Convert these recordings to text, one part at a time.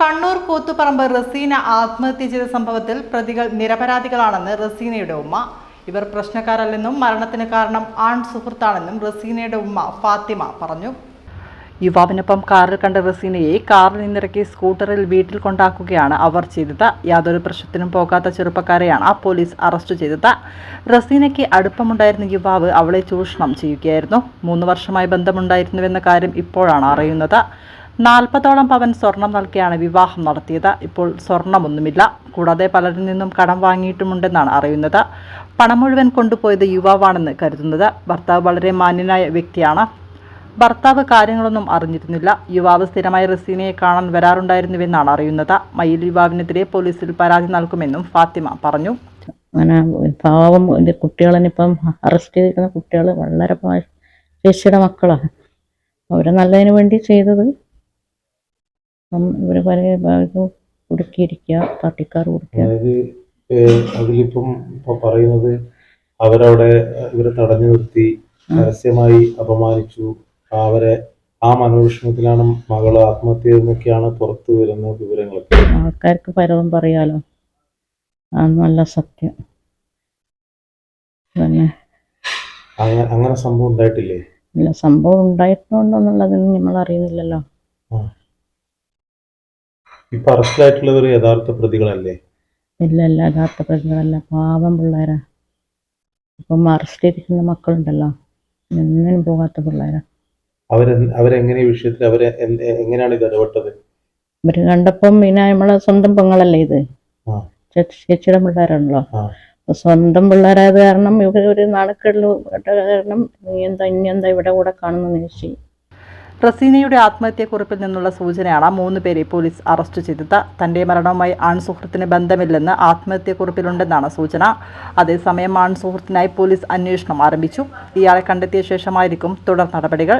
കണ്ണൂർ കൂത്തുപറമ്പ് റസീന ആത്മഹത്യ ചെയ്ത സംഭവത്തിൽ പ്രതികൾ നിരപരാധികളാണെന്ന് റസീനയുടെ ഉമ്മ. ഇവർ പ്രശ്നക്കാരല്ലെന്നും മരണത്തിന് കാരണം ആൺ സുഹൃത്താണെന്നും റസീനയുടെ ഉമ്മ ഫാത്തിമ പറഞ്ഞു. യുവാവിനൊപ്പം കാറിൽ കണ്ട റസീനയെ കാറിൽ നിന്നിറക്കി സ്കൂട്ടറിൽ വീട്ടിൽ കൊണ്ടാക്കുകയാണ് അവർ ചെയ്തത്. യാതൊരു പ്രശ്നത്തിനും പോകാത്ത ചെറുപ്പക്കാരെയാണ് പോലീസ് അറസ്റ്റ് ചെയ്തത്. റസീനയ്ക്ക് അടുപ്പമുണ്ടായിരുന്ന യുവാവ് അവളെ ചൂഷണം ചെയ്യുകയായിരുന്നു. മൂന്ന് വർഷമായി ബന്ധമുണ്ടായിരുന്നുവെന്ന കാര്യം ഇപ്പോഴാണ് അറിയുന്നത്. നാൽപ്പതോളം പവൻ സ്വർണം നൽകിയാണ് വിവാഹം നടത്തിയത്. ഇപ്പോൾ സ്വർണമൊന്നുമില്ല. കൂടാതെ പലരിൽ നിന്നും കടം വാങ്ങിയിട്ടുമുണ്ടെന്നാണ് അറിയുന്നത്. പണം മുഴുവൻ കൊണ്ടുപോയത് യുവാവാണെന്ന് കരുതുന്നത് ഭർത്താവ് വളരെ മാന്യനായ വ്യക്തിയാണ്. ഭർത്താവ് കാര്യങ്ങളൊന്നും അറിഞ്ഞിരുന്നില്ല. യുവാവ് സ്ഥിരമായി റസീനയെ കാണാൻ വരാറുണ്ടായിരുന്നുവെന്നാണ് അറിയുന്നത്. മയിൽ യുവാവിനെതിരെ പോലീസിൽ പരാതി നൽകുമെന്നും ഫാത്തിമ പറഞ്ഞു. അങ്ങനെ പാവം എന്റെ കുട്ടികളെന്നിപ്പം അറസ്റ്റ് ചെയ്തിരിക്കുന്ന കുട്ടികൾ വളരെ ചേച്ചിയുടെ മക്കളാണ്. അവരെ നല്ലതിനു വേണ്ടി ചെയ്തത് അപ്പം ഇവർ പല ഇത് ഒടുക്കിയിരിക്കുക പാർട്ടിക്കാർ ഒടുക്കുക അതിലിപ്പം ഇപ്പൊ പറയുന്നത് അവരവിടെ ഇവരെ തടഞ്ഞു നിർത്തി പരസ്യമായി അപമാനിച്ചു. അവരെ ആ മനോവിഷമത്തിലാണ് മകൾ ആത്മഹത്യ എന്നൊക്കെയാണ് പുറത്തു വരുന്ന വിവരങ്ങളൊക്കെ. ആൾക്കാർക്ക് പരവും പറയാലോ. നല്ല സത്യം. പിന്നെ അങ്ങനെ സംഭവം ഉണ്ടായിട്ടില്ലേ? ഇല്ല സംഭവം ഉണ്ടായിട്ടുണ്ടോന്നുള്ളതൊന്നും നമ്മൾ അറിയുന്നില്ലല്ലോ ഇപ്പൊ അറസ്റ്റിലായിട്ടുള്ളവർ യഥാർത്ഥ പ്രതികളല്ലേ? ഇല്ല ഇല്ല യഥാർത്ഥ പ്രതികളല്ല. പാവം പിള്ളേരാ. ഇപ്പം അറസ്റ്റ് ചെയ്തിരിക്കുന്ന മക്കളുണ്ടല്ലോ. ഒന്നിനും പോകാത്ത പിള്ളേരാ. അവരെ അവരെങ്ങനെ വിഷയത്തിൽ അവരെ എങ്ങനെയാണ് ഇത് ഇടപെട്ടത്? ഇവർ കണ്ടപ്പം പിന്നെ നമ്മളെ സ്വന്തം പെങ്ങളല്ലേ ഇത്? ചേച്ചിയുടെ പിള്ളേരാണല്ലോ. അപ്പൊ സ്വന്തം പിള്ളേരായത് കാരണം ഇവർ ഒരു നാണക്കേടിൽ കാരണം നീ എന്താ ഇനി എന്താ ഇവിടെ കൂടെ കാണുന്ന ചേച്ചി റസീനയുടെ ആത്മഹത്യക്കുറിപ്പിൽ നിന്നുള്ള സൂചനയാണ് മൂന്ന് പേരെ പോലീസ് അറസ്റ്റ് ചെയ്തത്. തന്റെ മരണവുമായി ആൺസുഹൃത്തിന് ബന്ധമില്ലെന്ന് ആത്മഹത്യക്കുറിപ്പിലുണ്ടെന്നാണ് സൂചന. അതേസമയം ആൺസുഹൃത്തിനായി പോലീസ് അന്വേഷണം ആരംഭിച്ചു. ഇയാളെ കണ്ടെത്തിയ ശേഷമായിരിക്കും തുടർ നടപടികൾ.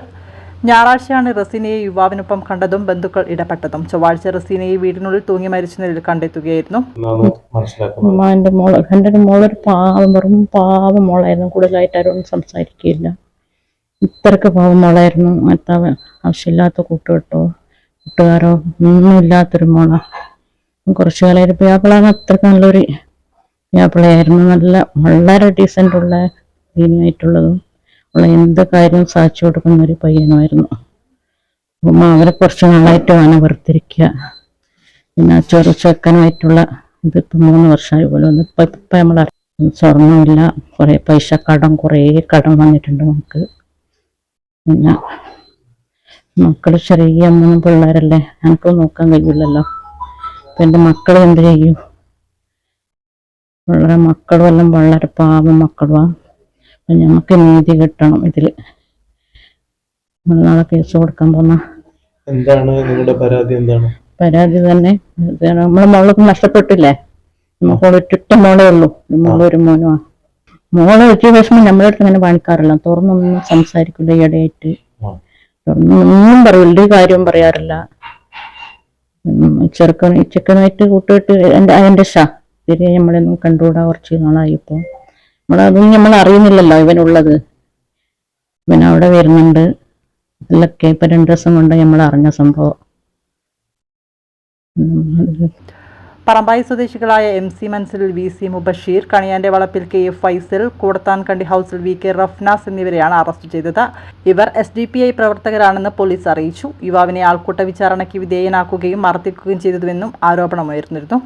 ഞായറാഴ്ചയാണ് റസീനയെ യുവാവിനൊപ്പം കണ്ടതും ബന്ധുക്കൾ ഇടപെട്ടതും. ചൊവ്വാഴ്ച റസീനയെ വീടിനുള്ളിൽ തൂങ്ങി മരിച്ച നിലയിൽ കണ്ടെത്തുകയായിരുന്നു. എന്റെ മോൾ എന്റെ മോളൊരു പാവം വെറും പാവം മോളായിരുന്നു. കൂടുതലായിട്ട് ആരോടും സംസാരിക്കുകയില്ല ഇത്രക്ക് പാവം മോളായിരുന്നു. ഭർത്താവ് ആവശ്യമില്ലാത്ത കൂട്ടുകെട്ടോ കൂട്ടുകാരോ ഒന്നുമില്ലാത്തൊരു മോള. കുറച്ചു കാലമായിട്ട് പ്യാപ്പിളാണ് അത്രയ്ക്ക് നല്ലൊരു പ്യാപ്പിളയായിരുന്നു നല്ല വളരെ ഡീസന്റുള്ള ഉള്ള ദീനിയായിട്ടുള്ളതും ഉള്ള എന്ത് കാര്യവും സാധിച്ചു കൊടുക്കുന്ന ഒരു പയ്യനുമായിരുന്നു. അപ്പം അവരെ കുറച്ച് നാളായിട്ട് അവനെ വെറുത്തിരിക്കുക പിന്നെ ചെറു ചെറു ചെക്കനുമായിട്ടുള്ള ഇതിപ്പോൾ മൂന്ന് വർഷമായി പോലെ ഇപ്പം ഇപ്പം നമ്മൾ സ്വർണമില്ല കുറേ പൈസ കടം കുറേ കടം വന്നിട്ടുണ്ട് നമുക്ക്. പിന്നെ മക്കൾ ചെറിയ മൂന്ന് പിള്ളേരല്ലേ? എനിക്ക് നോക്കാൻ കഴിയില്ലല്ലോ അപ്പം എന്റെ മക്കൾ എന്ത് ചെയ്യും? വളരെ മക്കളും എല്ലാം വളരെ പാവം മക്കളുമാണ് അപ്പം ഞങ്ങൾക്ക് നീതി കിട്ടണം ഇതിൽ നാളെ കേസ് കൊടുക്കാൻ പോന്ന. എന്താണ് നിങ്ങളുടെ പരാതി എന്താണ്? പരാതി തന്നെ നമ്മളെ മോളൊക്കെ നഷ്ടപ്പെട്ടില്ലേ? നമുക്ക് ഒറ്റ മോളേ ഉള്ളൂ. മോളൊരു മോനുമാണ് മോളെ ഒറ്റ വിഷമം നമ്മളടുത്ത് അങ്ങനെ കാണിക്കാറില്ല തുറന്നൊന്നും സംസാരിക്കില്ല ഈയിടെയായിട്ട്. തുറന്നൊന്നും പറയില്ല ഒരു കാര്യവും പറയാറില്ല. ചെറുക്കൻ ചെക്കനായിട്ട് കൂട്ടുകെട്ട് എന്റെ എന്റെ ഷാ. ശരി നമ്മളൊന്നും കണ്ടുകൂടാ? കുറച്ച് നാളായി ഇപ്പോൾ നമ്മളതൊന്നും നമ്മൾ അറിയുന്നില്ലല്ലോ ഇവനുള്ളത്. ഇവൻ അവിടെ വരുന്നുണ്ട്. ഇതിലൊക്കെ ഇപ്പം രണ്ട് ദിവസം കൊണ്ട് നമ്മൾ അറിഞ്ഞ സംഭവം. പറമ്പായി സ്വദേശികളായ M C Manzil V C Mubashir കണിയാന്റെ വളപ്പിൽ കെ എഫ് ഫൈസൽ കൂടത്താൻകണ്ടി ഹൌസിൽ വി കെ റഫ്നാസ് എന്നിവരെയാണ് അറസ്റ്റ് ചെയ്തത്. ഇവർ എസ് ഡി പി ഐ പ്രവർത്തകരാണെന്ന് പോലീസ് അറിയിച്ചു. യുവാവിനെ ആൾക്കൂട്ട വിചാരണയ്ക്ക് വിധേയനാക്കുകയും മർദ്ദിക്കുകയും ചെയ്തതുവെന്നും ആരോപണമുയർന്നിരുന്നു.